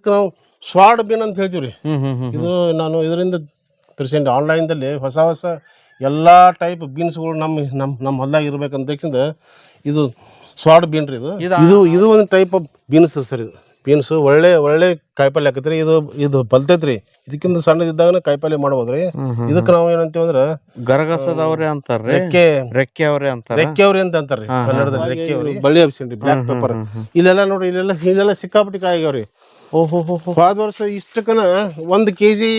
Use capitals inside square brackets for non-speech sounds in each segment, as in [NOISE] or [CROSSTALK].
ಇದಕ್ಕೆ ನಾವು sword bin ಅಂತ ಹೇಳ್ತೀವಿ ರೀ ಇದು ನಾನು ಇದರಿಂದ ತರಿಸೇನಿ ಆನ್ಲೈನ್ದಲ್ಲಿ ಹೊಸ ಹೊಸ ಎಲ್ಲ ಟೈಪ್ ಬೀನ್ಸ್ಗಳು ನಮ್ಮ ನಮ್ಮ ನಮ್ಮ ಹೊಲ್ದಾಗ ಇರ್ಬೇಕಂತ ಇದು ಸ್ವಾಡ್ ಬೀನ್ ರೀ ಇದು ಇದು- ಇದು ಇದು ಒಂದು ಟೈಪ್ ಆಫ್ ಬೀನ್ಸ್ ಸರ್ ಇದು. ಬೀನ್ಸ್ ಒಳ್ಳೆ ಒಳ್ಳೆ ಕಾಯಿಪಲ್ಲೆ ಹಾಕತ್ರಿ ಇದು ಇದು ಬಲ್ತೈತ್ರಿ. ಇದಕ್ಕಿಂತ ಸಣ್ಣದಿದ್ದಾಗ ಕಾಯಿಪಲ್ಲೆ ಮಾಡ್ಬೋದ್ರಿ. ಇದಕ್ಕೆ ನಾವು ಏನಂತೀವಿ ಅಂದ್ರೆ ಗರಗಸದವ್ರೆ ಅಂತಾರ ರೆಕ್ಕೆ. ರೆಕ್ಕೆ ಅವ್ರೆ ಅಂತಾರ? ರೆಕ್ಕೆ ಅವ್ರಿ ಅಂತ ಅಂತಾರ್ರಿ. ಕನ್ನಡದಲ್ಲಿ. ರೆಕ್ಕೆ ಅವ್ರಿ. ಬಳ್ಳಿ ಹಬ್ಸಿನ್ರಿ ಬ್ಲಾಕ್ ಪೇಪರ್. ಇಲ್ಲೆಲ್ಲ ನೋಡ್ರಿ ಇಲ್ಲೆಲ್ಲ ಇಲ್ಲೆಲ್ಲ ಸಿಕ್ಕಾಪಟ್ಟಿ ಕಾಯಿ ಆಗ್ಯಾವ್ರಿ. ಓಹೋ ಹೋದ ವರ್ಷ ಇಷ್ಟಕ್ಕನ ಒಂದ್ ಕೆಜಿ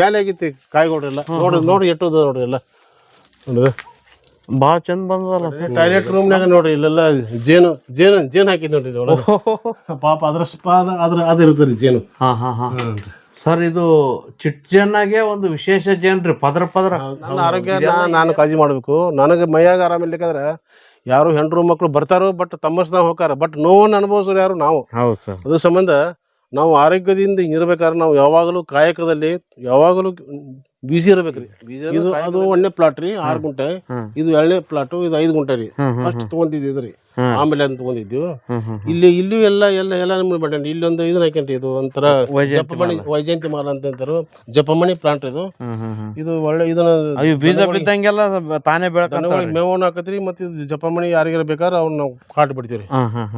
ಮೇಲೆ ಆಗೈತಿ ಕಾಯಿಗಳ್ರೆಲ್ಲ. ನೋಡ್ರಿ ನೋಡ್ರಿ ಎಟ್ಟದ ನೋಡ್ರಿ ಎಲ್ಲ ನೋಡ್ರಿ. ಬಾಳ ಚಂದ ಬಂದದಲ್ಲ ಸರ್ ಟಾಯ್ಲೆಟ್ ರೂಮ್ನಾಗ ನೋಡ್ರಿ ಇಲ್ಲೆಲ್ಲ ಜೇನು ಜೇನು ಜೇನು ಹಾಕಿದ್ ನೋಡ್ರಿ ಇಲ್ಲಿ ಒಳಗೆ. ಪಾಪ ಅದ್ರ ಸ್ಪಾನ ಅದ್ರ ಅದು ಇರ್ತದ್ರಿ ಜೇನು. ಹಾ ಹಾ ಹಾ. ಸರ್ ಇದು ಚಿಟ್ ಜೇನಾಗೆ ಒಂದು ವಿಶೇಷ ಜೇನ್ರಿ ಪದ್ರ ಪದ್ರ. ನನ್ನ ಆರೋಗ್ಯ ನಾನು ಕಾಳಜಿ ಮಾಡ್ಬೇಕು. ನನಗೆ ಮೈಯಾಗ ಆರಾಮಿರ್ಲಿಕ್ಕಂದ್ರೆ ಯಾರು ಹೆಂಡ್ರು ಮಕ್ಳು ಬರ್ತಾರೋ ಬಟ್ ತಮ್ಮಸ್ದಾಗ ಹೋಗಾರ ಬಟ್ ನೋವನ್ನು ಅನುಭವಿಸೋರು ಯಾರು? ನಾವು. ಹೌದು ಸರ್. ಅದ್ರ ಸಂಬಂಧ ನಾವು ಆರೋಗ್ಯದಿಂದ ಇರ್ಬೇಕಾದ್ರೆ ನಾವು ಯಾವಾಗಲೂ ಕಾಯಕದಲ್ಲಿ ಯಾವಾಗಲೂ ಬಿಸಿ ಇರ್ಬೇಕ್ರಿ. ಇದು ಅದು ಒಂದನೇ ಪ್ಲಾಟ್ ರೀ ಆರ್ ಗುಂಟೆ. ಇದು ಎರಡನೇ ಪ್ಲಾಟ್ ಇದು ಐದು ಗುಂಟೆ ರೀ. ಫಸ್ಟ್ ತಗೊಂಡಿದ್ದು ರೀ. ಆಮೇಲೆ ಅಂತ ತಗೊಂಡಿದ್ವಿ ಇಲ್ಲಿ ಇಲ್ಲೂ ಎಲ್ಲ ಎಲ್ಲ ಎಲ್ಲ ನಮ್ಗೆ ಇಲ್ಲಿ ಒಂದು ಇದನ್ನ ಹಾಕೊಂಡ್ರಿ ಇದು ಒಂಥರ ಜಪಮಣಿ ವೈಜಯಂತಿ ಮಾಲ ಅಂತ ಅಂತಾರು ಜಪಮಣಿ ಪ್ಲಾಂಟ್ ಇದು. ಇದು ಒಳ್ಳೆ ಇದನ್ನ ಬೀಜ ಬಿದ್ದಂಗೆಲ್ಲ ತಾನೇ ದನಗಳಿಗೆ ಮೇವನ್ನ ಹಾಕತ್ರಿ ಮತ್ತೆ ಇದು ಜಪಮಣಿ ಯಾರಿಗಾರ ಬೇಕಾದ್ರೆ ಅವ್ನ ನಾವು ಕಾಟ್ ಬಿಡ್ತೀವಿ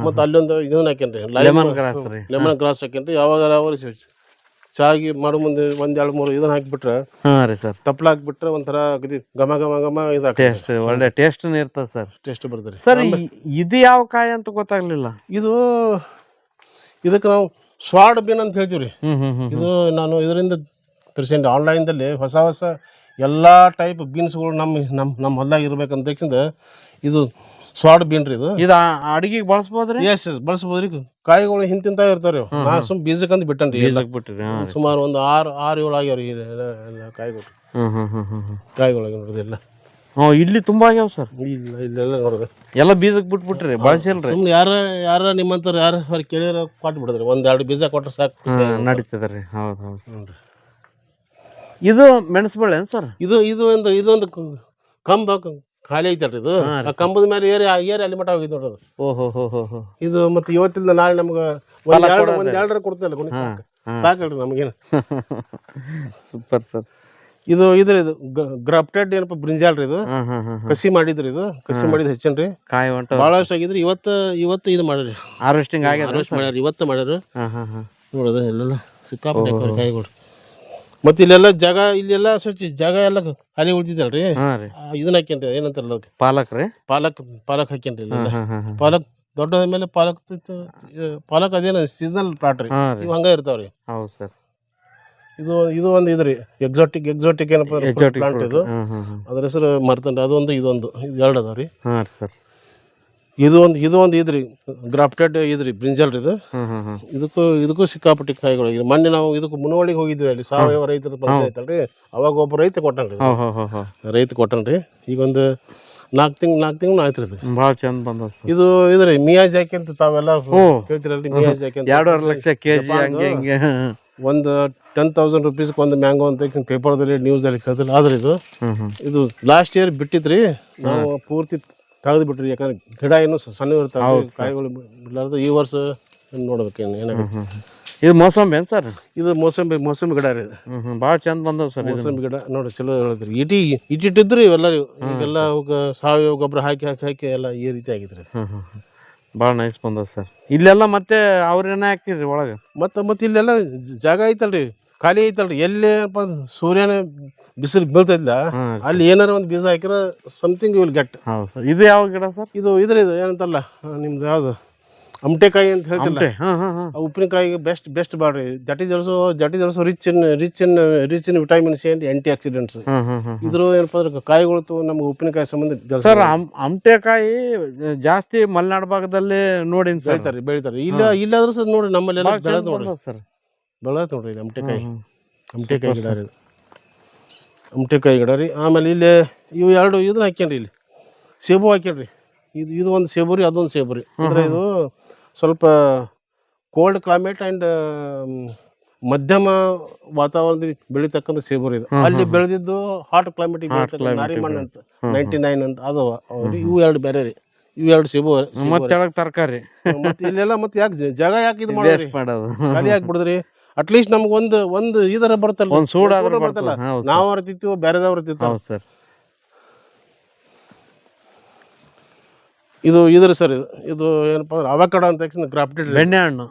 ಮತ್ತೆ ಅಲ್ಲೊಂದು ಇದನ್ನ ಹಾಕೊಂಡ್ರಿ ಲೆಮನ್ ಗ್ರಾಸ್ ರೀ. ಲೆಮನ್ ಗ್ರಾಸ್ ಹಾಕ್ಯಂಡ್ರಿ. ಯಾವಾಗ ಯಾವಾಗ ಚಾಗಿ ಮಾಡೋ ಮುಂದೆ ಒಂದ್ ಎರಡು ಮೂರು ಇದನ್ನ ಹಾಕ್ಬಿಟ್ರೆ ಹಾ ರೀ ಸರ್. ತಪ್ಪಲ ಹಾಕ್ಬಿಟ್ರೆ ಒಂಥರ ಅಗದಿ ಘಮ ಘಮ ಘಮ ಇದಾಕ ಟೇಸ್ಟ್ ಒಳ್ಳೆ ಟೇಸ್ಟ್ ಇರ್ತದೆ ಸರ್. ಟೇಸ್ಟ್ ಬರ್ತದೆ ಸರ್ ಇದು ಯಾವ ಕಾಯಿ ಅಂತ ಗೊತ್ತಾಗ್ಲಿಲ್ಲ. ಇದು ಇದಕ್ಕೆ ನಾವು ಸ್ವಾಡ್ ಬಿನ್ ಅಂತ ಹೇಳ್ತೀವಿ ರೀ ಹ್ಮ್ ಹ್ಮ್ ಹ್ಮ್ ಇದು ನಾನು ಇದರಿಂದ ತರಿಸೇನಿ ಆನ್ಲೈನ್ದಲ್ಲಿ ಹೊಸ ಹೊಸ ಎಲ್ಲ ಟೈಪ್ ಬೀನ್ಸ್ಗಳು ನಮ್ಮ ನಮ್ಮ ನಮ್ಮ ಹೊಲ್ದಾಗ ಇರ್ಬೇಕಂತಕ್ಕಿಂತ ಇದು ಸ್ವಾಡ್ ಬೀನ್ ರೀ ಇದು. ಇದು ಅಡಿಗೆಗೆ ಬಳಸ್ಬೋದ್ರಿ? S S ಬಳಸ್ಬೋದ್ರಿ. ಕಾಯಿಗಳು ಹಿಂತಿಂತ ಇರ್ತಾವ್ರಿ ಅವು. ನಾ ಸುಮ್ ಬೀಜಕ್ಕಂತ ಬಿಟ್ಟನ್ರಿ ಎಲ್ಲ. ಬಿಟ್ಟಿರಿ ಸುಮಾರು ಒಂದು ಆರು ಆರು ಏಳು ಆಗ್ಯಾವ್ರಿ ಎಲ್ಲ ಎಲ್ಲ ಕಾಯಿಗಳು. ಹ್ಮ್ ಹ್ಮ್ ಹ್ಮ್ ಹ್ಮ್ ಹ್ಮ್. ಕಾಯಿಗಳು ನೋಡಿದೆ ಎಲ್ಲ. ಹ್ಮ್ ಇಲ್ಲಿ ತುಂಬಾ ಆಗ್ಯಾವ ಸರ್. ಇಲ್ಲ ಇಲ್ಲೆಲ್ಲ ನೋಡಿದೆ ಎಲ್ಲ ಬೀಜಕ್ಕೆ ಬಿಟ್ಬಿಟ್ರಿ ಬಳಸಿಲ್ರಿ. ಸುಮ್ನೆ ಯಾರ ಯಾರ ನಿಮ್ಮಂತವ್ರು ಯಾರು ಅವ್ರು ಕೇಳಿರ ಕೊಟ್ಟು ಬಿಡಿದ್ರಿ. ಒಂದ್ ಎರಡು ಬೀಜ ಕೊಟ್ರೆ ಸಾಕು. ಖುಷಿ ಆಗುತ್ತೆ. ನಡೀತದ್ರಿ ಹೌದು ಹೌದು sir. ಇದು ಮೆಣಸು ಬೆಳೆ ಏನ್ ಸರ್? ಇದು ಇದು ಒಂದು ಇದೊಂದು ಕ- ಕಂಬ ಕ- ಖಾಲಿ ಐತಲ್ರಿ ಇದು? ಆ ಕಂಬದ ಮೇಲೆ ಏರಿ ಏರಿ ಅಲ್ಲಿ ಮಟ್ಟ ಹೋಗಿದ್ ನೋಡ್ರಿ ಅದು. ಓಹೋ ಹೋ ಹೋ ಹೋ ಇದು ಮತ್ತೆ ಇವತ್ತಿಂದ ನಾಳೆ ನಮ್ಗೆ ಒಂದ್ ಎರಡು ಒಂದ್ ಎರಡರ ಕೊಡ್ತಲ್ಲ ಸಾಕು. ಸಾಕಲ್ರಿ ನಮಗೇನು. [LAUGHS] Super sir. ಇದು ಇದ್ರ ಇದು ಗ್ರಾಫ್ಟೆಡ್ ಏನಪ್ಪ ಬ್ರಿಂಜಾಲ್ ರೀ ಇದು. ಕಸಿ ಮಾಡಿದ್ರಿ ಇದು? ಕಸಿ ಮಾಡಿದ್ ಹೆಚ್ಚನ್ರಿ? ಕಾಯಿ ಹೊಂಟ ಬಹಳಷ್ಟು ಆಗಿದ್ರಿ ಇವತ್ತು ಇವತ್ತು ಇದು ಮಾಡ್ರಿ. ಹಾರ್ವೆಸ್ಟಿಂಗ್ ಆಗ್ಯದ ಮಾಡ್ಯಾರ ಇವತ್ತು ಮಾಡ್ಯಾರ. ಹಾ ಹಾ ಹಾ. ನೋಡೋದು ಎಲ್ಲೆಲ್ಲ ಸಿಕ್ಕಾಪಟ್ಟೆ ಕಾಯಿಗಳು ಮತ್ತೆ ಇಲ್ಲೆಲ್ಲ ಜಾಗ ಇಲ್ಲೆಲ್ಲ ಸ್ವಚ್ಛ ಜಾಗ ಎಲ್ಲ ಖಾಲಿ ಉಳಿದಿದ್ದಲ್ರಿ? ಹಾ ರೀ. ಆ, ಇದನ್ನ ಹಾಕ್ಯನ್ರಿ ಏನಂತಾರಲ್ಲ ಅದಕ್ಕೆ ಪಾಲಕ್ ರೀ. ಪಾಲಕ್ ಪಾಲಕ್ ಹಾಕ್ಯನ್ರಿ ಇಲ್ಲೆಲ್ಲ. ಹಾ ಹಾ ಹಾ. ಪಾಲಕ್ ದೊಡ್ಡದ ಮೇಲೆ ಪಾಲಕ್ ತ- ತ- ಪಾಲಕ್ ಅದೇನು ಸೀಸನ್ ಪ್ಲಾಟ್ ರೀ. ಹಾ ರೀ. ಇವು ಹಂಗ ಇರ್ತಾವ್ರಿ. ಹೌದು ಸರ್. ಇದು ಇದು ಒಂದು ಇದ್ರಿ ಎಕ್ಸಾಟಿಕ್ ಎಕ್ಸಾಟಿಕ್ ಏನಪ್ಪ ಎಕ್ಸಾಟಿಕ್ ಪ್ಲಾಂಟ್ ಇದು. ಅದ್ರ ಹೆಸರು ಮರ್ತಂಡ್ರಿ ಅದೊಂದು ಇದೊಂದು ಇದು ಎರಡು ಅದಾವ್ರಿ. ಹಾ ರೀ ಸರ್. ಇದು ಒಂದು ಇದು ಒಂದು ಇದ್ರಿ ಗ್ರಾಫ್ಟೆಡ್ ಇದ್ರಿ ಬ್ರಿಂಜಲ್ ಇದು. ಇದಕ್ಕೂ ಇದಕ್ಕೂ ಸಿಕ್ಕಾಪಟ್ಟಿ ಕಾಯಿಗಳು. ಮೊನ್ನೆ ನಾವು ಇದಕ್ಕೂ ಮುನವಳಿಗೆ ಹೋಗಿದ್ವಿ ಅಲ್ಲಿ ಸಾವಯವ ರೈತರ ಐತಲ್ರಿ ಅವಾಗ ಒಬ್ಬ ರೈತ ಕೊಟ್ಟನ್ರಿ ರೈತ ಕೊಟ್ಟನ್ರಿ. ಈಗ ಒಂದು ನಾಲ್ಕು ತಿಂಗ್ ನಾಲ್ಕು ತಿಂಗಳು ಆಯ್ತು ಇದು. ಭಾಳ ಚಂದ ಬಂದ ಇದು ಇದ್ರಿ ಮಿಯಾಜಾಕಿ ಅಂತ ತಾವೆಲ್ಲ. ಕೇಳ್ತಿರಲ್ರಿ ಮಿಯಾಜಾಕಿ ಅಂತ. ಎರಡೂವರೆ ಲಕ್ಷ ಕೆ ಜಿ ಜಪಾನ್ದು ಹಂಗೆ ಹಿಂಗೆ. ಒಂದು ಟೆನ್ ತೌಸಂಡ್ ರುಪೀಸ್ಗೆ ಒಂದು ಮ್ಯಾಂಗೋ ಅಂತ ಪೇಪರ್ದಲ್ಲಿ ನ್ಯೂಸಲ್ಲಿ ಕೇಳ್ತಿಲ್ಲ. ಆದ್ರೆ ಇದು ಇದು ಲಾಸ್ಟ್ ಇಯರ್ ಬಿಟ್ಟಿತ್ರಿ. ನಾವು ಪೂರ್ತಿ ತೆಗೆದು ಬಿಟ್ರಿ ಯಾಕಂದ್ರೆ ಗಿಡ ಏನು ಸಣ್ಣ ಇರ್ತಾವೆ ಕಾಯಿಗಳು ಬಿಡಲಾರ್ದು ಈ ವರ್ಷ ನೋಡ್ಬೇಕು ಏನಾಗುತ್ತೆ. ಇದು ಮೋಸಂಬಿ ಏನ್ ಸರ್? ಇದು ಮೋಸಂಬಿ ಮೋಸಂಬಿ ಗಿಡ ರೀ ಇದು. ಭಾಳ ಚಂದ ಬಂದವ ಸರ್ ಮೋಸಂಬಿ ಗಿಡ ನೋಡಿ ಚಲೋ ಹೇಳಿದ್ರಿ ಇಟಿ ಇಟ್ಟಿಟ್ಟಿದ್ರಿ ಇವೆಲ್ಲ ಈಗೆಲ್ಲ ಅವಕ್ಕೆ ಸಾವಯವ ಗೊಬ್ಬರ ಹಾಕಿ ಹಾಕಿ ಹಾಕಿ ಎಲ್ಲ ಈ ರೀತಿ ಆಗಿದ್ರಿ. ಭಾಳ ನೈಸ್ ಬಂದದ ಸರ್. ಇಲ್ಲೆಲ್ಲ ಮತ್ತೆ ಅವ್ರೇನೇ ಹಾಕಿರಿ ಒಳಗೆ? ಮತ್ತೆ ಮತ್ತೆ ಇಲ್ಲೆಲ್ಲ ಜಾಗ ಐತಲ್ರಿ. ಖಾಲಿ ಐತಲ್ರಿ. ಅಂದ್ರೆ ಸೂರ್ಯನ ಬಿಸಿಲು ಬೀಳ್ತಿದ್ದ ಹ್ಮ್ ಅಲ್ಲಿ ಏನಾರ ಒಂದು ಬೀಜ ಹಾಕಿರ ಸಮಥಿಂಗ್ ವಿಲ್ ಗೆಟ್ ಹೌದು ಇದು ಯಾವ ಗಿಡ ಸರ್? ಇದು ಇದ್ರ ಇದು ಏನಂತಲ್ಲ ನಿಮ್ದು ಯಾವ್ದು? ಅಮಟೆಕಾಯಿ ಅಂತ ಹೇಳ್ತಿಲ್ಲ. ಉಪ್ಪಿನಕಾಯಿಗೆ best best ಬಾಡ್ರಿ. That is also that is also rich in rich in rich in vitamin C and antioxidants ಇದ್ರು ಏನಪ್ಪ ಅಂದ್ರೆ ಕಾಯಿಗಳು ನಮ್ಗೆ ಉಪ್ಪಿನಕಾಯಿ ಸಂಬಂಧ ಸರ್ ಅಮಟೆಕಾಯಿ ಜಾಸ್ತಿ ಮಲೆನಾಡು ಭಾಗದಲ್ಲಿ ನೋಡಿ ಬೆಳಿತಾರೆ ಬೆಳಿತಾರೆ ಇಲ್ಲ ಇಲ್ಲಾದ್ರೂ ಸರ್ ನೋಡ್ರಿ ನಮ್ಮಲ್ಲಿ ಬೆಳೆದ್ ಬಂದದ ಸರ್. ಬೆಳೆದ್ ನೋಡ್ರಿ ಇಲ್ಲಿ ಅಮಟೆಕಾಯಿ ಅಮಟೆಕಾಯಿ ಗಿಡ ರೀ. ಅಮಟೆಕಾಯಿ ಗಿಡ ರೀ. ಆಮೇಲೆ ಇಲ್ಲಿ ಇವು ಎರಡು ಇದನ್ನ ಹಾಕ್ಯಾನ್ರಿ ಇಲ್ಲಿ. ಸೇಬು ಹಾಕ್ಯಾನ್ರಿ. ಇದು ಇದು ಒಂದು ಸೇಬು ರೀ ಅದೊಂದು ಸೇಬು ರೀ. ಅಂದ್ರೆ ಇದು ಸ್ವಲ್ಪ ಕೋಲ್ಡ್ ಕ್ಲೈಮೇಟ್ ಆ್ಯಂಡ್ ಮಧ್ಯಮ ವಾತಾವರಣದಲ್ಲಿ ಬೆಳಿತಕ್ಕಂಥ ಸೇಬು ರೀ ಇದು. ಅಲ್ಲಿ ಬೆಳೆದಿದ್ದು ಹಾಟ್ ಕ್ಲೈಮೇಟ್ climate ಮಣ್ಣು ಅಂತ. ನೈಂಟಿ ನೈನ್ ಅಂತ. ಅದು ಅವ್ರಿ ಇವು ಎರಡು ಬೇರೆ ರೀ. ಇವು ಎರಡು ಸೇಬು ಮತ್ತೆ ತರಕಾರಿ? ಮತ್ತೆ ಇಲ್ಲೆಲ್ಲ ಮತ್ತೆ ಯಾಕೆ ಜಾಗ ಯಾಕೆ ಇದು ಮಾಡೋದು. ಖಾಲಿ ಯಾಕೆ ಬಿಡುದ್ರಿ ಅಟ್ಲೀಸ್ಟ್ ನಮ್ಗೆ ಒಂದು ಒಂದು ಇದರ ಬರ್ತಲ್ಲ ಒಂದು ಸೂಡು ಬರ್ತಲ್ಲ. ಹೌದು ನಾವು ಅರ್ತಿತ್ತೀವೋ ಬೇರೆದವ್ರು ಹೌದು ಸರ್. ಇದು ಇದ್ರ ಸರ್ ಇದು. ಇದು ಏನಪ್ಪಾ ಅಂದ್ರೆ ಅವಕಡ ಅಂತ ತಕ್ಷಣ ಗ್ರಾಫ್ಟೆಡ್ ಬೆಣ್ಣೆ ಹಣ್ಣು.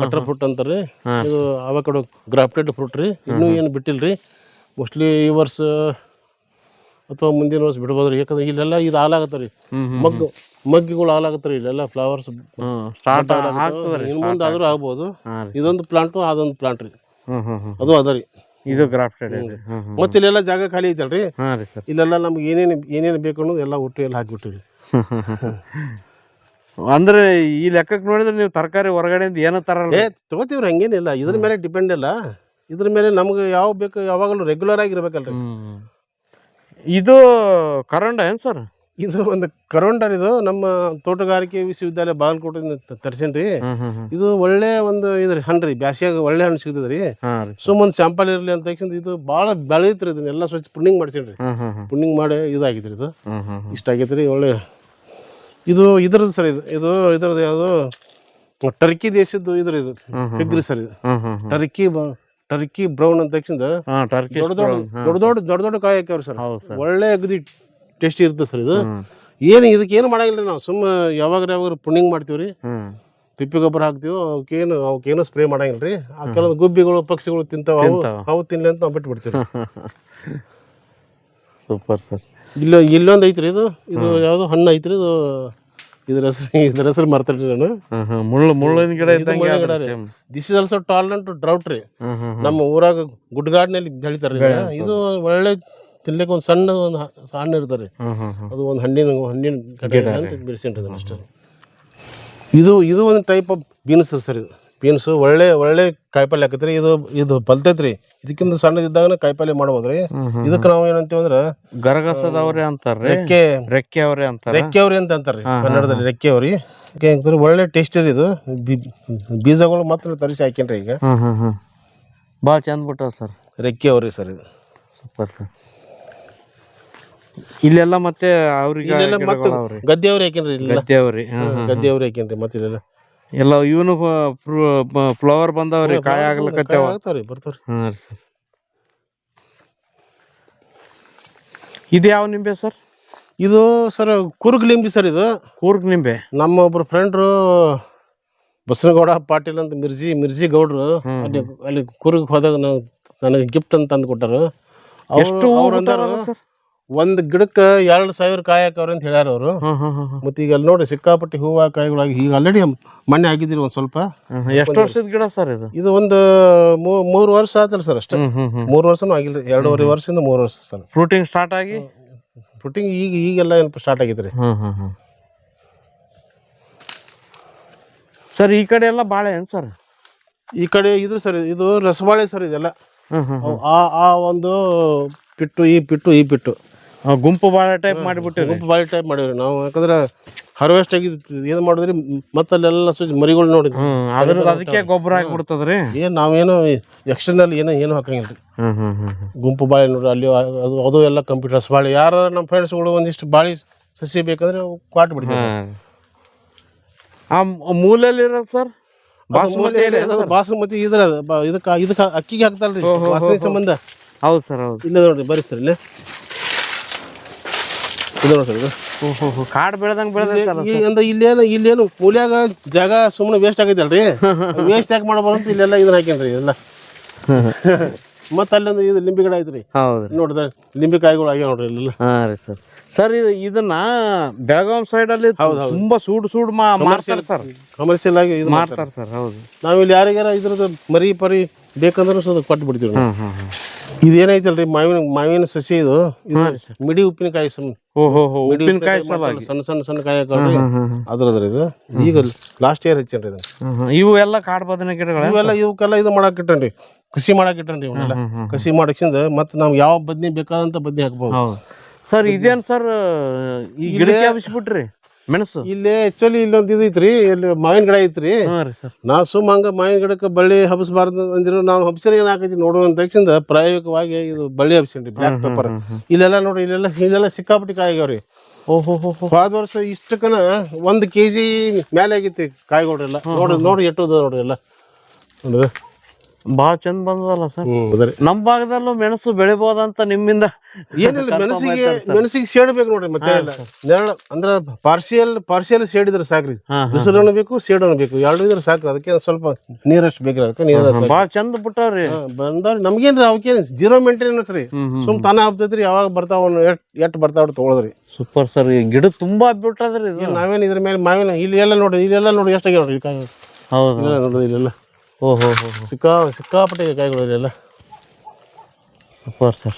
ಬಟರ್ ಫ್ರೂಟ್ ಅಂತಾರೆ. ಇದು ಅವಕಡ ಗ್ರಾಫ್ಟೆಡ್ ಫ್ರೂಟ್ ರೀ. ಇನ್ನೂ ಏನು ಬಿಟ್ಟಿಲ್ರಿ. ಮೋಸ್ಟ್ಲಿ ಈ ವರ್ಷ ಅಥವಾ ಮುಂದಿನ ವರ್ಷ ಬಿಡ್ಬೋದ್ರಿ. ಯಾಕಂದ್ರೆ ಇಲ್ಲೆಲ್ಲ ಇದು ಹಾಲಾಗತ್ತ ರೀ ಮಗ್ಗು. ಮಗ್ಗಿಗಳು ಹಾಲಾಗತ್ತ ರೀ ಇಲ್ಲೆಲ್ಲ ಫ್ಲವರ್ಸ್ ಸ್ಟಾರ್ಟ್ ಆಗ್ತದ್ರಿ ಮುಂದೆ ಆದ್ರೂ ಆಗ್ಬೋದು. ಇದೊಂದು ಪ್ಲಾಂಟು ಅದೊಂದು ಪ್ಲಾಂಟ್ ರೀ. ಅದು ಅದ ರೀ. ಇದು ಗ್ರಾಫ್ಟೆಡ್ ಮತ್ತೆ ಇಲ್ಲೆಲ್ಲ ಜಾಗ ಖಾಲಿ ಐತಲ್ರಿ? ಇಲ್ಲೆಲ್ಲ ನಮ್ಗೆ ಏನೇನು ಏನೇನು ಬೇಕು ಅನ್ನೋದು ಎಲ್ಲ ಒಟ್ಟು ಎಲ್ಲ ಹಾಕ್ಬಿಟ್ಟಿವಿ [LAUGHS] ಅಂದ್ರೆ ಈ ಲೆಕ್ಕಕ್ಕೆ ನೋಡಿದ್ರೆ ನೀವು ತರಕಾರಿ ಹೊರಗಡೆಯಿಂದ ಏನೋ ತರ ಏ ತಗೋತೀವ್ರಿ ಹಂಗೇನಿಲ್ಲ ಇದ್ರ ಮೇಲೆ ಡಿಪೆಂಡ್ ಇಲ್ಲ. ಇದ್ರ ಮೇಲೆ ನಮ್ಗೆ ಯಾವ ಬೇಕು ಯಾವಾಗಲೂ ರೆಗ್ಯುಲರ್ ಆಗಿರ್ಬೇಕಲ್ರಿ. ಇದು ಕರಂಡ ಏನು ಸರ್? ಇದು ಒಂದು ಕರೋಂಡರ್ ಇದು ನಮ್ಮ ತೋಟಗಾರಿಕೆ ವಿಶ್ವವಿದ್ಯಾಲಯ ಬಾಗಲಕೋಟೆಯಿಂದ ತರ್ಸೇನ್ರಿ. ಇದು ಒಳ್ಳೆ ಒಂದು ಇದ್ರಿ ಹಣ್ಣು ರೀ ಬ್ಯಾಸಿಯಾಗ ಒಳ್ಳೆ ಹಣ್ಣು ಸಿಗ್ತದ್ರಿ. ರೀ. ಸುಮ್ ಒಂದು ಸ್ಯಾಂಪಲ್ ಇರಲಿ ಅಂತ ತಕ್ಷಣ ಇದು ಬಹಳ ಬೆಳೆಯುತ್ರಿ ಇದನ್ನೆಲ್ಲ ಸ್ವಚ್ಛ ಪುಣ್ಣಿಂಗ್ ಮಾಡ್ಸೇನ್ರಿ. ಪುಣ್ಣಿಂಗ್ ಮಾಡಿ ಇದಾಗಿದ್ರಿ ಇದು. ಇಷ್ಟ ಆಗೈತ್ರಿ ಒಳ್ಳೆ. ಇದು ಇದ್ರದ್ದು ಸರ್ ಇದು ಇದು ಇದ್ರದ್ದು ಯಾವುದು? ಟರ್ಕಿ ದೇಶದ್ದು ಇದ್ರ ಇದು. ಹಿಗ್ರಿ ಸರ್ ಇದು. ಟರ್ಕಿ ಟರ್ಕಿ ಬ್ರೌನ್ ಅಂತ ತಕ್ಷಣ ದೊಡ್ಡ ದೊಡ್ಡ ದೊಡ್ಡ ದೊಡ್ಡ ದೊಡ್ಡ ಕಾಯಿ ಹಾಕ್ಯಾವ್ರಿ ಸರ್. ಒಳ್ಳೆ ಅಗದಿ ಟೇಸ್ಟಿ ಇರ್ತದೆ ಸರ್ ಇದು. ಏನು ಇದಕ್ಕೆ ಏನು ಮಾಡಂಗಿಲ್ಲ ರೀ ನಾವು ಸುಮ್ಮ ಯಾವಾಗ ಯಾವಾಗ ಪುಣ್ಣಿಂಗ್ ಮಾಡ್ತೀವಿ ರೀ. ತಿಪ್ಪಿ ಗೊಬ್ಬರ ಹಾಕ್ತೀವಿ ಅವಕ್ಕೇನು ಅವಕ್ಕೇನು ಸ್ಪ್ರೇ ಮಾಡಂಗಿಲ್ಲ ರೀ. ಆ ಕೆಲವೊಂದು ಗುಬ್ಬಿಗಳು ಪಕ್ಷಿಗಳು ತಿಂತಾವ ಅವು. ಅವು ತಿನ್ಲಿ ಅಂತ ನಾವು ಬಿಟ್ಟು ಬಿಡ್ತೀವಿ [LAUGHS] ಸೂಪರ್ ಸರ್. ಇಲ್ಲ ಇಲ್ಲೊಂದು ಐತ್ರಿ ಇದು. ಇದು ಯಾವುದು ಹಣ್ಣು ಐತ್ರಿ ಇದು. ಇದ್ರ ಹೆಸರು ಇದ್ರ ಹೆಸರು ಮರ್ತೇನೆ ನಾನು. ಮುಳ್ಳು ಮುಳ್ಳಿನ ಗಿಡ. This is also tolerant drought ರೀ. ನಮ್ಮ ಊರಾಗ ಗುಡ್ಗಾಡ್ನಲ್ಲಿ ಬೆಳಿತಾರೆ ಇದು ಒಳ್ಳೆ ತಿನ್ಲಿಕ್ಕೆ ಒಂದು ಸಣ್ಣ ಒಂದು ಸಣ್ಣ ಹಣ್ಣು ಇರ್ತಾರೆ ಅದು ಒಂದು ಹಣ್ಣಿನ ಹಣ್ಣಿನ ಗಿಡ ಅಂತ ಬಿಡಿಸಿಂಟದ ಅಷ್ಟೇ. ಇದು ಇದು ಒಂದು ಟೈಪ್ ಆಫ್ ಬೀನ್ಸ್ ಸರ್ ಇದು. ಬೀನ್ಸ್ ಒಳ್ಳೆ ಒಳ್ಳೆ ಕಾಯಿಪಲ್ಲೆ ಹಾಕತ್ರಿ ಇದು ಇದು ಬಲ್ತೈತ್ರಿ. ಇದಕ್ಕಿಂತ ಸಣ್ಣದಿದ್ದಾಗ ಕಾಯಿಪಲ್ಲೆ ಮಾಡ್ಬೋದ್ರಿ. ಇದಕ್ಕೆ ನಾವು ಏನಂತೀವಿ ಅಂದ್ರೆ ಗರಗಸದವ್ರೆ ಅಂತಾರೆ ರೆಕ್ಕೆ ರೆಕ್ಕೆ ಅವ್ರೆ ಅಂತಾರ ರೆಕ್ಕೆ ಅವ್ರಿ ಅಂತ ಅಂತಾರ್ರಿ ಕನ್ನಡದಲ್ಲಿ ರೆಕ್ಕೆ ಅವ್ರಿ ಒಳ್ಳೆ ಟೇಸ್ಟ್ ಇದು. ಬಿ- ಬೀಜಗಳು ಮಾತ್ರ ತರಿಸಿ ಹಾಕ್ಯನ್ರಿ ಈಗ. ಭಾಳ ಚಂದ ಬಿಟ್ಟ ಸರ್. ರೆಕ್ಕೆ ಅವ್ರಿ ಸರ್ ಇದು. Super sir. ಇಲ್ಲೆಲ್ಲ ಮತ್ತೆ ಅವ್ರಿಗೆ ಇಲ್ಲೆಲ್ಲ ಮತ್ತೆ ಅವ್ರಿ. ಗದ್ದೆ ಅವ್ರಿ ಇಲ್ಲ? ಗದ್ದೆ ಅವ್ರಿ ಗದ್ದೆ ಹಾಕ್ಯನ್ರಿ ಮತ್ತೆ ಇಲ್ಲೆಲ್ಲ? ಎಲ್ಲ ಇವನು ಫ್ಲವರ್ ಬಂದವ್ರಿ ಕಾಯಿ ಆಗ್ಲಿಕ್ಕೆ ಕಾಯಿ ಆಗ್ತಾವ್ರಿ ಬರ್ತಾವ್ರಿ. ಹಾಂ ರೀ ಸರ್. ಇದು ಯಾವ ನಿಂಬೆ ಸರ್? ಇದು ಸರ್ ಕುರುಗ್ ನಿಂಬೆ ಸರ್ ಇದು. ಕೂರ್ಗ್ ನಿಂಬೆ? ನಮ್ಮ ಒಬ್ರು ಫ್ರೆಂಡ್ರು ಬಸನಗೌಡ ಪಾಟೀಲ್ ಅಂತ ಮಿರ್ಜಿ ಮಿರ್ಜಿ ಗೌಡ್ರು ಹ್ಮ್. ಅಲ್ಲಿ ಅಲ್ಲಿ ಕುರುಗ್ ಹೋದಾಗ ನನಗೆ ಗಿಫ್ಟ್ ಅಂತ ತಂದು ಕೊಟ್ಟರು ಎಷ್ಟು ಅವ್ರು ಅಂದಾರು ಸರ್? ಒಂದ್ ಗಿಡಕ್ಕೆ ಎರಡ್ ಸಾವಿರ ಕಾಯಿ ಹಾಕವ್ರ ಅಂತ ಹೇಳ್ಯಾರ ಅವರು. ಮತ್ತೆ ಈಗ ಅಲ್ಲಿ ನೋಡ್ರಿ ಸಿಕ್ಕಾಪಟ್ಟಿ ಹೂವ ಕಾಯಿಗಳಾಗಿ ಈಗ ಆಲ್ರೆಡಿ ಮಣ್ಣೆ ಆಗಿದ್ದೀರಿ ಒಂದ್ ಸ್ವಲ್ಪ. ಎಷ್ಟು ವರ್ಷದ ಗಿಡ ಸರ್ ಇದು? ಇದು ಒಂದು ಮೂರು ವರ್ಷ ಆತಲ್ಲ ಸರ್ ಅಷ್ಟೇ. ಮೂರು ವರ್ಷನೂ ಆಗಿಲ್ರಿ ಎರಡೂವರೆ ವರ್ಷದಿಂದ ಮೂರು ವರ್ಷ ಸರ್. ಫ್ರೂಟಿಂಗ್ ಸ್ಟಾರ್ಟ್ ಆಗಿ? ಫ್ರೂಟಿಂಗ್ ಈಗ ಈಗೆಲ್ಲ ಏನಪ್ಪ ಸ್ಟಾರ್ಟ್ ಆಗಿದ್ರಿ? ಸರ್ ಈ ಕಡೆ ಎಲ್ಲ ಬಾಳೆ ಏನ್ ಸರ್? ಈ ಕಡೆ ಇದು ಸರ್ ಇದು ರಸಬಾಳೆ ಸರ್ ಇದೆಲ್ಲ. ಆ ಆ ಒಂದು ಪಿಟ್ಟು ಈ ಪಿಟ್ಟು ಈ ಪಿಟ್ಟು. ಗುಂಪು ಬಾಳೆ ಟೈಪ್ ಮಾಡಿಬಿಟ್ಟಿರಿ. ಗುಂಪು ಬಾಳಿ ಟೈಪ್ ಮಾಡಿವ್ರಿ. ನಾವು ಯಾಕಂದ್ರೆ ಹಾರ್ವೆಸ್ಟ್ ಆಗಿ ಏನು ಮಾಡಿದ್ರಿ ಮತ್ತಲ್ಲೆಲ್ಲ ಸ್ವಿಚ್ ಮರಿಗಳು ಹ್ಮ್ ಅದ್ರ ಅದಕ್ಕೆ ಗೊಬ್ಬರ ಹಾಕ್ಬಿಡ್ತದ್ರಿ ಏನು ನಾವೇನು ಎಕ್ಸ್ಟರ್ನಲ್ ಏನೋ ಏನು ಹಾಕಂಗಿಲ್ಲ ಗುಂಪು ಬಾಳೆ ನೋಡ್ರಿ ಅಲ್ಲಿ ಅದು ಅದು ಎಲ್ಲ ಕಂಪ್ಯೂಟರ್ಸ್ ಬಾಳೆ. ಯಾರು ನಮ್ಮ ಫ್ರೆಂಡ್ಸ್ಗಳು ಒಂದಿಷ್ಟು ಬಾಳೆ ಸಸಿ ಬೇಕಂದ್ರೆ ಕ್ವಾಟ್ ಬಿಡ್ತೀವಿ ಆ ಮ್- ಮೂಲೆಯಲ್ಲಿ ಇರೋದು ಸರ್? ಬಾಸುಮತಿ ಇದ್ರ ಇದಕ್ಕ ಇದಕ್ಕೆ ಅಕ್ಕಿಗೆ ಹಾಕ್ತಾರಲ್ರಿ ವಾಸನೆ ಸಂಬಂಧ. ಹೌದು ಸರ್ ಹೌದು. ಇಲ್ಲ ನೋಡ್ರಿ ಬರ್ರಿ ಸರ್ ಇಲ್ಲೇ. ಸರ್ ಇದು? ಕಾಡು ಬೆಳೆದಂಗೆ ಬೆಳೆದೈತಲ್ಲ ಈ ಅಂದ್ರೆ ಇಲ್ಲೇನು ಇಲ್ಲೇನು ಮೂಲ್ಯಾಗ ಜಾಗ ಸುಮ್ಮನೆ ವೇಸ್ಟ್ ಆಗೈತಲ್ರಿ? ವೇಸ್ಟ್ ಯಾಕೆ ಮಾಡಬಾರ್ದು ಅಂತ ಇಲ್ಲೆಲ್ಲ ಇದನ್ನ ಹಾಕ್ಯಾನ್ರಿ ಎಲ್ಲ. ಮತ್ತೆ ಅಲ್ಲೊಂದು ಇದು ಲಿಂಬೆ ಗಿಡ ಐತ್ರಿ. ಹೌದು ನೋಡಿದ ಲಿಂಬೆ ಕಾಯಿಗಳು ಆಗ್ಯಾವ ನೋಡ್ರಿ ಇಲ್ಲ ಹಾಂ ರೀ ಸರ್. ಸರ್ ಇದು ಇದನ್ನ ಬೆಳಗಾವಿ ಸೈಡಲ್ಲಿ. ತುಂಬಾ ಸೂಡು ಸೂಡು ಮಾ ಮಾರ್ತಾರೆ ಸರ್. ಕಮರ್ಷಿಯಲ್ ಆಗಿ ಇದು ಮಾಡ್ತಾರೆ. ಸರ್ ಹೌದು. ನಾವಿಲ್ಲಿ ಇಲ್ಲಿ ಯಾರಿಗಾರ ಇದ್ರದ್ದು ಮರಿ ಪರಿ ಬೇಕಂದ್ರೆ ಸ್ವಲ್ಪ ಕೊಟ್ಟು ಬಿಡ್ತೀವಿ ಇದು ಏನೈತಲ್ರಿ ಮಾವಿನ ಮಾವಿನ ಸಸಿ ಇದು? ಮಿಡಿ ಉಪ್ಪಿನಕಾಯಿ ಸಮ ಓಹೋ ಮಿಡಿ ಉಪ್ಪಿನಕಾಯಿ ಸಲಾಗಿ ಸಣ್ಣ ಸಣ್ಣ ಸಣ್ಣ ಕಾಯಿ ಹ್ಮ್ ಅದ್ರದ್ರ ಇದು. ಈಗ ಲಾಸ್ಟ್ ಇಯರ್ ಹಚ್ಚೇನ್ರಿ ಇದನ್ನ. ಇವು ಎಲ್ಲ ಕಾಡು ಬದನೆ ಗಿಡಗಳ ಇವೆಲ್ಲ ಇವಕ್ಕೆಲ್ಲ ಇದು ಮಾಡಕ್ ಇಟ್ಟನ್ರಿ. ಕಸಿ ಮಾಡಕ್ ಇಟ್ಟನ್ರಿ ಇವನ್ನೆಲ್ಲ. ಕಸಿ ಮಾಡಕ್ಸಿಂದ ಮತ್ತೆ ನಾವು ಯಾವ ಬದ್ನಿ ಬೇಕಾದಂತ ಬದ್ನಿ ಹಾಕ್ಬೋದು. ಹೌದು. ಸರ್ ಇದೇನ್ ಸರ್ ಈ ಗಿಡಕ್ಕೆ ಹಬ್ಬಿಸ್ಬಿಟ್ರಿ ಮೆಣಸು? ಇಲ್ಲಿ ಆಕ್ಚುಲಿ ಇಲ್ಲೊಂದು ಇದು ಐತ್ರಿ ಇಲ್ಲಿ ಮಾವಿನ ಗಿಡ ಐತ್ರಿ. ನಾ ಸುಮ್ ಹಂಗ ಮಾವಿನ ಗಿಡಕ್ಕೆ ಬಳ್ಳಿ ಹಬ್ಸಬಾರ್ದು ಅಂದಿರು ನಾವು ಹಬ್ಸರಿ ಏನ್ ಆಕೈತಿ ನೋಡುವಂತ ತಕ್ಷಣ ಪ್ರಾಯೋಗಿಕವಾಗಿ ಇದು ಬಳ್ಳಿ ಹಬ್ಸಿನ್ರಿ ಬ್ಲಾಕ್ ಪೇಪರ್. ಇಲ್ಲೆಲ್ಲ ನೋಡ್ರಿ ಇಲ್ಲೆಲ್ಲ ಇಲ್ಲೆಲ್ಲ ಸಿಕ್ಕಾಪಟ್ಟಿ ಕಾಯಿ ಆಗ್ಯಾವ್ರಿ. ಓಹೋ ಹೋದ ವರ್ಷ ಇಷ್ಟಕ್ಕನ ಒಂದು ಕೆ ಜಿ ಮೇಲೆ ಆಗೈತಿ ಕಾಯಿಗೊಡ್ರೆಲ್ಲ ನೋಡ್ರಿ ನೋಡಿ ನೋಡಿ ಅದ ನೋಡ್ರಿ ಎಲ್ಲ. ನೋಡ್ರಿ ಭಾಳ ಚಂದ ಬಂದದಲ್ಲ ಸರ್. ನಮ್ ಭಾಗದಲ್ಲೂ ಮೆಣಸು ಬೆಳಿಬೋದಂತ ನಿಮ್ಮಿಂದ ಏನಿಲ್ಲ ಮೆಣಸಿಗೆ ಮೆಣಸಿಗೆ ಸೇಡ್ಬೇಕು ನೋಡ್ರಿ ಮತ್ತೆ ನೆರಳು ಅಂದ್ರ ಪಾರ್ಸಿಯಲ್ ಪಾರ್ಸಿಯಲ್ ಸೇಡಿದ್ರೆ ಸಾಕ್ರಿ. ಬಿಸಿಲು ಬೇಕು ಶೇಡನ್ನು ಬೇಕು. ಎರಡು ಇದ್ರೆ ಸಾಕ್ರಿ. ಅದಕ್ಕೆ ಸ್ವಲ್ಪ ನೀರಷ್ಟು ಬೇಕ್ರಿ ಅದಕ್ಕೆ ನೀರ ಭಾಳ ಚಂದ ಬಿಟ್ಟಾವ್ರಿ. ಬಂದವ್ರಿ ನಮ್ಗೇನ್ರಿ ಅವಕ್ಕೇನ್ ಜೀರೋ ಮೇಂಟೆನೆನ್ಸ್ ರೀ. ಸುಮ್ ತಾನ ಆಗ್ತೈತ್ರಿ ಯಾವಾಗ ಬರ್ತಾವ ಎಟ್ ಎಟ್ ಬರ್ತಾವ ತಗೊಳದ್ರಿ. ಸೂಪರ್ ಸರ್ ಈ ಗಿಡ ತುಂಬಾ ಬಿಟ್ಟದ್ರಿ ನಾವೇನ್ ಇದ್ರ ಮೇಲೆ ಮಾವಿನ ಇಲ್ಲಿ ಎಲ್ಲ ನೋಡಿ ಇಲ್ಲೆಲ್ಲ ನೋಡಿ ಎಷ್ಟಾಗಿ ನೋಡ್ರಿ ಈ ಕಾಯಿ ಹೌದು. ನೋಡ್ರಿ ಇಲ್ಲೆಲ್ಲ. ಓಹೋ ಹೋ ಸಿಕ್ಕಾ ಸಿಕ್ಕಾಪಟ್ಟೆ ಕಾಯಿಗಳು ಇಲ್ಲೆಲ್ಲ ಸೂಪರ್ ಸರ್.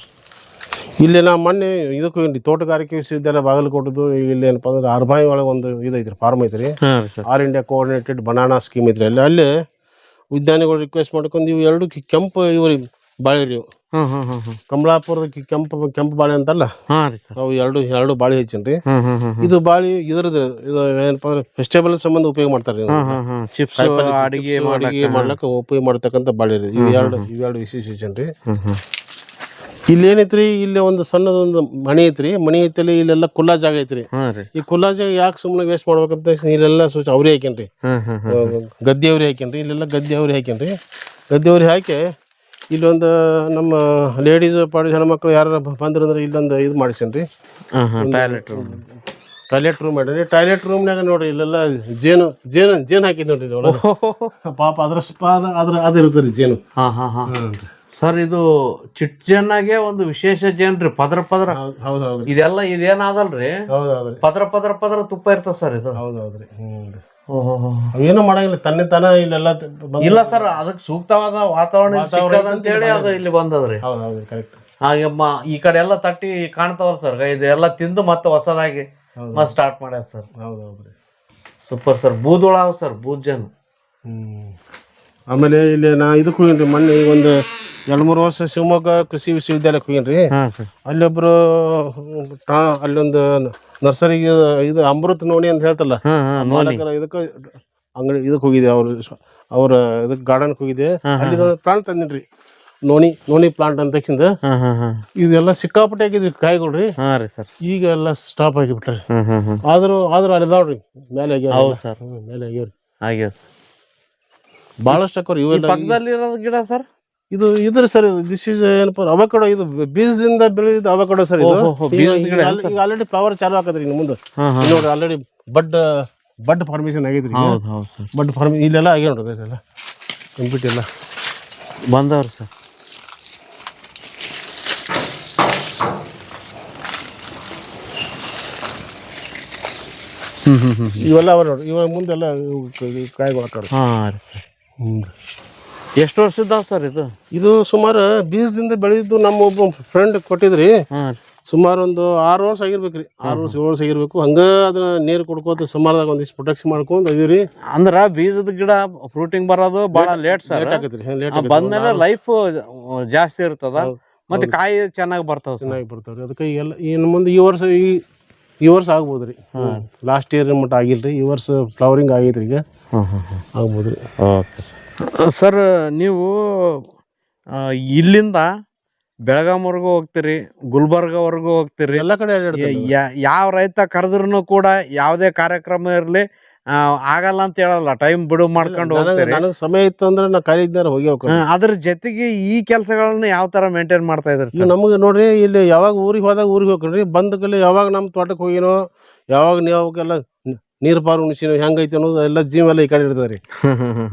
ಇಲ್ಲಿ ನಾ ಮೊನ್ನೆ ಇದಕ್ಕೂ ಇಲ್ಲಿ ತೋಟಗಾರಿಕೆ ವಿಶ್ವವಿದ್ಯಾಲಯ ಬಾಗಲಕೋಟದ್ದು ಇಲ್ಲಿ ಏನಪ್ಪ ಅಂದ್ರೆ ಆರ್ಬಾಯಿ ಒಳಗೆ ಒಂದು ಇದು ಐತ್ರಿ ಫಾರ್ಮ್ ಐತ್ರಿ. All India coordinated banana scheme ಐತ್ರಿ. ಅಲ್ಲಿ ಅಲ್ಲಿ ವಿಜ್ಞಾನಿಗಳು ರಿಕ್ವೆಸ್ಟ್ ಮಾಡ್ಕೊಂಡು ಇವು ಎರಡು ಕೆಂಪು ಇವ್ರಿ ಬಾಳೆ ರೀ ಇವು. ಹ್ಮ್ ಹ್ಮ್ ಹ್ಮ್ ಹ್ಮ್. ಕಮಲಾಪುರದ ಕಿ- ಕೆಂಪು ಕೆಂಪು ಬಾಳೆ ಅಂತಲ್ಲ? ಹಾ ರೀ ಸರ್. ಅವು ಎರಡು ಎರಡು ಬಾಳೆ ಹೆಚ್ಚಿನ್ರಿ. ಹ್ಮ್ ಹ್ಮ್ ಹ್ಮ್ ಇದು ಬಾಳಿ ಇದ್ರದ್ದು ಇದು ಏನಪ್ಪಾ ಅಂದ್ರೆ ವೆಜಿಟೇಬಲ್ ಸಂಬಂಧ ಉಪಯೋಗ ಮಾಡ್ತಾರೆ ಇವ್ರು. ಹ್ಮ್ ಹ್ಮ್ ಹ್ಮ್. ಚಿಪ್ಸ್ ಕಾಯಿಪಲ್ಲೆ chips, ಅಡಿಗೆ ಅಡಿಗೆ ಮಾಡ್ಲಕ್ಕ. ಉಪಯೋಗ ಮಾಡ್ತಕ್ಕಂಥ ಬಾಳೆ ರೀ. ಇವು ಎರಡು ಇವೆರಡು ವಿಶೇಷ ಹ್ಮ್ ಹ್ಮ್. ಇಲ್ಲಿ ಏನೈತ್ರಿ? ಇಲ್ಲಿ ಒಂದು ಸಣ್ಣದೊಂದು ಮನೆ ಐತ್ರಿ. ಮನೆ ಐತಲ್ಲಿ ಇಲ್ಲೆಲ್ಲ ಕುಲ್ಲಾ ಜಾಗ ಐತ್ರಿ. ಹಾ ರೀ. ಈ ಕುಲ್ಲಾ ಜಾಗ ಯಾಕೆ ಸುಮ್ಮನೆ ವೇಸ್ಟ್ ಮಾಡ್ಬೇಕಂತ ಇಲ್ಲೆಲ್ಲ ಸೂಚ ಅವ್ರಿ ಹಾಕ್ಯನ್ರಿ ಹ್ಮ್ ಹ್ಮ್ ಹ್ಮ್ ಗದ್ದೆ ಅವ್ರಿ ಹಾಕ್ಯನ್ರಿ ಇಲ್ಲೆಲ್ಲ ಗದ್ದೆ ಅವ್ರಿ ಹಾಕ್ಯನ್ರಿ ಗದ್ದೆ ಅವ್ರಿ ಹಾಕಿ ಇಲ್ಲೊಂದು ನಮ್ಮ ಲೇಡೀಸ್ ಪಾಡಿ ಹೆಣ್ಮಕ್ಳು ಯಾರು ಬಂದ್ರಂದ್ರೆ ಇಲ್ಲೊಂದು ಇದು ಮಾಡಿಸೇನ್ರಿ ರೀ? ಟಾಯ್ಲೆಟ್ ರೂಮ್ ಟಾಯ್ಲೆಟ್ ರೂಮ್ ಮಾಡ್ರಿ. ಟಾಯ್ಲೆಟ್ ರೂಮ್ನಾಗ ನೋಡ್ರಿ ಇಲ್ಲೆಲ್ಲ ಜೇನು ಜೇನು ಜೇನು ಹಾಕಿದ್ ನೋಡ್ರಿ ಇಲ್ಲಿ ಒಳಗೆ. ಪಾಪ ಅದ್ರ ಸ್ಪಾನ ಅದ್ರ ಅದು ರೀ ಜೇನು. ಹಾ ಹಾ ಹಾ. ಸರ್ ಇದು ಚಿಟ್ ಜೇನಾಗೆ ಒಂದು ವಿಶೇಷ ಜೇನ್ ರೀ ಪದ್ರ ಪದ್ರ. ಹೌದು ಹೌದು ಹೌದ್ರಿ ಇದೆಲ್ಲ ಇದೇನಾದಲ್ರಿ ಹೌದು ಪದರ ಪದ್ರ ಪದ್ರ ತುಪ್ಪ ಇರ್ತದ ಸರ್ ಇದು. ಹೌದು ಹೌದ್ರಿ ಹ್ಞೂ ಅವೇನು ಮಾಡಂಗಿಲ್ಲ. ತನ್ನೆ ತನ ಇಲ್ಲೆಲ್ಲ ಇಲ್ಲ ಸರ್ ಅದಕ್ಕೆ ಸೂಕ್ತವಾದ ವಾತಾವರಣ ಸಿಕ್ಕದ ಅಂತ ಹೇಳಿ ಅದು ಇಲ್ಲಿ ಬಂದದ್ರಿ. ಕರೆಕ್ಟ್ ಹಾಗೆ ಮ- ಈ ಕಡೆ ಎಲ್ಲ ತಟ್ಟಿ ಕಾಣ್ತಾವಲ್ಲ ಸರ್ ಇದೆಲ್ಲ ತಿಂದು ಮತ್ತೆ ಹೊಸದಾಗಿ ಮತ್ತೆ ಸ್ಟಾರ್ಟ್ ಮಾಡ್ಯಾರ ಸರ್. ಹೌದು ಹೌದ್ರಿ ಸೂಪರ್ ಸರ್ ಬೂದುಳ ಸರ್ ಬೂದ್ ಜನ್. ಹ್ಮ್. ಆಮೇಲೆ ಇಲ್ಲಿ ನಾ ಇದಕ್ಕೂ ಮೊನ್ನೆ ಒಂದು ಎರಡು ಮೂರು ವರ್ಷ ಶಿವಮೊಗ್ಗ ಕೃಷಿ ವಿಶ್ವವಿದ್ಯಾಲಯಕ್ಕೆ ಹೋಗಿನ್ರಿ. ಹಾ ಸರ್. ಅಲ್ಲೊಬ್ರು ಟಾ- ಅಲ್ಲೊಂದು ನರ್ಸರಿಗೆ ಇದು ಅಮೃತ ನೋಣಿ ಅಂತ ಹೇಳ್ತಲ್ಲ ಇದಕ್ಕ ಹಾ ನೋಡಿ ಮಾಲಕರ ಇದಕ್ಕೆ ಅಂಗಡಿ ಇದಕ್ಕೆ ಹೋಗಿದೆ ಅವ್ರು ಅವ್ರ ಇದಕ್ಕೆ ಗಾರ್ಡನ್ಗೆ ಹೋಗಿದೆ ಅಲ್ಲಿ ಪ್ಲಾಂಟ್ ತಂದಿನ್ರಿ. ನೋಣಿ ನೋಣಿ ಪ್ಲಾಂಟ್ ಅಂತ ಹಾ ಹಾ ಹಾ. ಇದೆಲ್ಲ ಸಿಕ್ಕಾಪಟ್ಟೆ ಆಗಿದ್ರಿ ಕಾಯಿಗಳು ರೀ ಹಾ ರೀ ಸರ್. ಈಗ ಎಲ್ಲ ಸ್ಟಾಪ್ ಆಗಿಬಿಟ್ರಿ. ಆದ್ರೂ ಆದ್ರೂ ಅಲ್ಲಿ ಇದಾವ್ರಿ ಮೇಲೆ ಆಗ್ಯಾವ ಹೌದು ಸರ್. ಮೇಲೆ ಆಗ್ಯಾವ್ರಿ. ಹಾಗೆ ಸರ್. ಭಾಳಷ್ಟು ಹಾಕೋರಿ ಇವೆಲ್ಲ ಪಕ್ಕದಲ್ಲಿ ಇರೋದು ಗಿಡ ಸರ್? ಇದು ಇದ್ರ ಸರ್ ದಿಸ್ ಇಸ್ ಏನಪ್ಪ ಅವಕಾಡೋ ಇದು ಬೀಜದಿಂದ ಬೆಳೆದಿದ್ದ ಅವಕಾಡೋ ಸರ್ ಇದು. ಈಗ ಆಲ್ರೆಡಿ ಫ್ಲವರ್ ಚಾಲು ಹಾಕದ್ರಿ ಇನ್ನು ಮುಂದೆ. ನೋಡ್ರಿ ಆಲ್ರೆಡಿ ಬಡ್ ಬಡ್ ಫಾರ್ಮೇಶನ್ ಆಗೈತ್ರಿ ಸರ್. ಬಡ್ ಫಾರ್ಮ್ ಇಲ್ಲೆಲ್ಲ ಆಗ್ಯಾವ ನೋಡ್ರಿ ಇದೆಲ್ಲ ಕಂಪ್ಲೀಟ್ ಎಲ್ಲ. ಬಂದವ್ರಿ ಸರ್. ಹ್ಮ್ ಹ್ಮ್ ಹ್ಮ್ ಇವೆಲ್ಲ ಅವ ನೋಡ್ರಿ ಇವಾಗ ಮುಂದೆಲ್ಲ ಕಾಯಿಗಳು ಹಾ ರೀ ಎಷ್ಟು ವರ್ಷದ ಸರ್ ಇದು? ಇದು ಸುಮಾರು ಬೀಜದಿಂದ ಬೆಳೆದಿದ್ದು ನಮ್ಮ ಒಬ್ಬ ಫ್ರೆಂಡ್ ಕೊಟ್ಟಿದ್ರಿ. ಸುಮಾರು ಒಂದು ಆರು ವರ್ಷ ಆಗಿರ್ಬೇಕ್ರಿ. ಆರು ವರ್ಷ ಏಳು ವರ್ಷ ಆಗಿರ್ಬೇಕು. ಹಂಗ ಅದನ್ನ ನೀರು ಕೊಡ್ಕೋತ ಸುಮಾರದಾಗ ಒಂದಿಷ್ಟು ಪ್ರೊಟೆಕ್ಷನ್ ಮಾಡ್ಕೊಂಡು ಅದೀವ್ರಿ ಅಂದ್ರ ಬೀಜದ ಗಿಡ ಫ್ರೂಟಿಂಗ್ ಬರೋದು ಬಹಳ ಲೇಟ್ ಸರ್ ಲೇಟ್ ಆಗತ್ರಿ ಲೇಟ್ ಬಂದ್ಮೇಲೆ ಲೈಫ್ ಜಾಸ್ತಿ ಇರ್ತದ. ಮತ್ತೆ ಕಾಯಿ ಚೆನ್ನಾಗಿ ಬರ್ತಾವ ಚೆನ್ನಾಗಿ ಬರ್ತಾವ್ರಿ. ಅದಕ್ಕೆ ಎಲ್ಲ ಇನ್ನು ಮುಂದೆ ಈ ವರ್ಷ ಈ ಈ ವರ್ಷ ಆಗ್ಬೋದ್ರಿ. ಲಾಸ್ಟ್ ಇಯರ್ ಮಟ್ಟ ಆಗಿಲ್ರಿ. ಈ ವರ್ಷ ಫ್ಲವರಿಂಗ್ ಆಗೈತ್ರಿ ಈಗ. ಆಗ್ಬೋದ್ರಿ. ಓಕೆ ಸರ್ ನೀವು ಇಲ್ಲಿಂದ ಬೆಳಗಾಂವರೆಗೂ ಹೋಗ್ತೀರಿ ಗುಲ್ಬರ್ಗವರೆಗೂ ಹೋಗ್ತೀರಿ ಎಲ್ಲ ಕಡೆ ಯಾವ ರೈತ ಕರೆದ್ರೂ ಕೂಡ ಯಾವುದೇ ಕಾರ್ಯಕ್ರಮ ಇರಲಿ ಆಗಲ್ಲ ಅಂತ ಹೇಳಲ್ಲ ಟೈಮ್ ಬಿಡು ಮಾಡ್ಕೊಂಡು ಹೋಗ್ತೀರಿ. ನನಗೆ ಸಮಯ ಇತ್ತು ಅಂದ್ರೆ ನಾ ಖಾಲಿ ಇದ್ದಾರ ಹೋಗಿ ಅದ್ರ ಜೊತೆಗೆ ಈ ಕೆಲಸಗಳನ್ನ ಯಾವ ತರ ಮೇಂಟೈನ್ ಮಾಡ್ತಾ ಇದ್ರಿ ಸರ್? ನಮಗೆ ನೋಡ್ರಿ ಇಲ್ಲಿ ಯಾವಾಗ ಊರಿಗೆ ಹೋದಾಗ ಊರಿಗೆ ಹೋಗ್ರಿ ಬಂದ ಕಲೆ ಯಾವಾಗ ನಮ್ಮ ತೋಟಕ್ಕೆ ಹೋಗಿರೋ ಯಾವಾಗ ನೀವು ಅವಾಗೆಲ್ಲ ನೀರು ಪಾರು ಉಣಿಸಿನೋ ಹೆಂಗೈತಿ ಅನ್ನೋದು ಎಲ್ಲ ಜೀವ ಎಲ್ಲ ಈ ಕಡೆ ಇರ್ತದೆ ರೀ.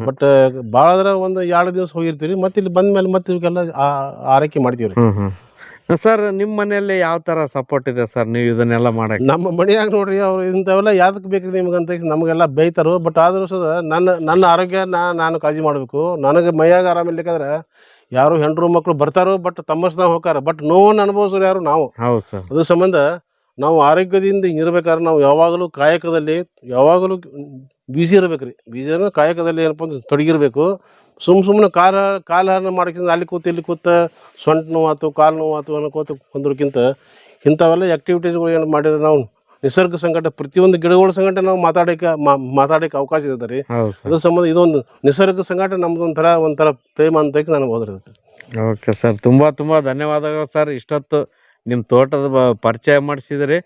ಬಟ್ ಭಾಳ ಅಂದ್ರೆ ಒಂದು ಎರಡು ದಿವಸ ಹೋಗಿರ್ತೀವಿ ಮತ್ತೆ ಇಲ್ಲಿ ಬಂದ ಮೇಲೆ ಮತ್ತೆ ಇವಕ್ಕೆಲ್ಲ ಆ- ಆರೈಕೆ ಮಾಡ್ತೀವಿ ರೀ. ಸರ್ ನಿಮ್ಮ ಮನೆಯಲ್ಲಿ ಯಾವ ತರ ಸಪೋರ್ಟ್ ಇದೆ ಸರ್? ನೀವು ಇದನ್ನೆಲ್ಲ ಮಾಡಕ್ಕೆ? ನಮ್ಮ ಮನೆಯಾಗ ನೋಡ್ರಿ ಅವ್ರು ಇಂಥವೆಲ್ಲ ಯಾವ್ದಕ್ಕೆ ಬೇಕ್ರಿ ನಿಮ್ಗೆ ಅಂತ ನಮಗೆಲ್ಲ ಬೈತಾರು ಬಟ್ ಆದ್ರೂ ಸದ ನನ್ನ ನನ್ನ ಆರೋಗ್ಯ ನಾ ನಾನು ಕಾಳಜಿ ಮಾಡಬೇಕು. ನನಗೆ ಮೈಯಾಗ ಆರಾಮಿರ್ಲಿಕ್ಕಂದ್ರೆ ಯಾರು ಹೆಂಡ್ರು ಮಕ್ಕಳು ಬರ್ತಾರೋ ಬಟ್ ತಮ್ಮಸ್ದಾಗ ಹೋಗಾರ ಬಟ್ ನೋವನ್ನು ಅನುಭವಿಸೋರು ಯಾರು ನಾವು. ಹೌದು ಸರ್. ಅದ್ರ ಸಂಬಂಧ ನಾವು ಆರೋಗ್ಯದಿಂದ ಇರ್ಬೇಕಾದ್ರೆ ನಾವು ಯಾವಾಗಲೂ ಕಾಯಕದಲ್ಲಿ ಯಾವಾಗಲೂ ಬ್ಯುಸಿ ಇರ್ಬೇಕ್ರಿ. ಬೀಜನ ಕಾಯಕದಲ್ಲಿ ಏನಪ್ಪ ಅಂದ್ರೆ ತೊಡಗಿರ್ಬೇಕು. ಸುಮ್ ಸುಮ್ಮನೆ ಕಾಲ ಕಾಲಹರಣ ಮಾಡೋಕ್ಕಿಂತ ಅಲ್ಲಿ ಕೂತು ಇಲ್ಲಿ ಕೂತ ಸೊಂಟ ನೋವಾತು ಕಾಲು ನೋವಾತು ಅನ್ಕೋತ ಕುಂದ್ರಕ್ಕಿಂತ ಇಂಥವೆಲ್ಲ ಆ್ಯಕ್ಟಿವಿಟೀಸ್ಗಳು ಏನು ಮಾಡಿದ್ರೆ ನಾವು ನಿಸರ್ಗ ಸಂಕಟ ಪ್ರತಿಯೊಂದು ಗಿಡಗಳ ಸಂಕಟ ನಾವು ಮಾತಾಡೋಕೆ ಮಾತಾಡೋಕೆ ಅವಕಾಶ ಇದೆ ರೀ. ಅದ್ರ ಸಂಬಂಧ ಇದೊಂದು ನಿಸರ್ಗ ಸಂಕಟ ನಮ್ದು ಒಂಥರ ಒಂಥರ ಪ್ರೇಮ ಅಂತ ನನಗೆ ಹೋದ್ರಿ ಅದಕ್ಕೆ. ಓಕೆ ಸರ್ ತುಂಬಾ ತುಂಬಾ ಧನ್ಯವಾದಗಳು ಸರ್. ಇಷ್ಟೊತ್ತು ನಿಮ್ಮ ತೋಟದ ಬ- ಪರಿಚಯ ಮಾಡಿಸಿದ್ರಿ.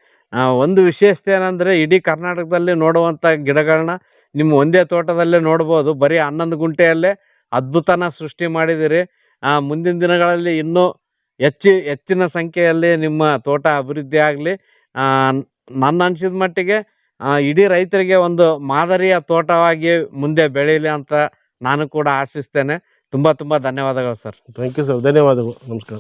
ಒಂದು ವಿಶೇಷತೆ ಏನಂದ್ರೆ ಇಡೀ ಕರ್ನಾಟಕದಲ್ಲಿ ನೋಡುವಂತ ಗಿಡಗಳನ್ನ ನಿಮ್ಮ ಒಂದೇ ತೋಟದಲ್ಲೇ ನೋಡ್ಬೋದು. ಬರೀ ಹನ್ನೊಂದು ಗುಂಟೆಯಲ್ಲೇ ಅದ್ಭುತನ ಸೃಷ್ಟಿ ಮಾಡಿದಿರಿ. ಮುಂದಿನ ದಿನಗಳಲ್ಲಿ ಇನ್ನೂ ಹೆಚ್ಚು, ಹೆಚ್ಚಿನ ಸಂಖ್ಯೆಯಲ್ಲಿ ನಿಮ್ಮ ತೋಟ ಅಭಿವೃದ್ಧಿ ಆಗಲಿ. ನನ್ನ ಅನಿಸಿದ ಮಟ್ಟಿಗೆ ಇಡೀ ರೈತರಿಗೆ ಒಂದು ಮಾದರಿಯ ತೋಟವಾಗಿ ಮುಂದೆ ಬೆಳೀಲಿ ಅಂತ ನಾನು ಕೂಡ ಆಶಿಸ್ತೇನೆ. ತುಂಬ ತುಂಬ ಧನ್ಯವಾದಗಳು ಸರ್. Thank you sir. ಧನ್ಯವಾದಗಳು. ನಮಸ್ಕಾರ.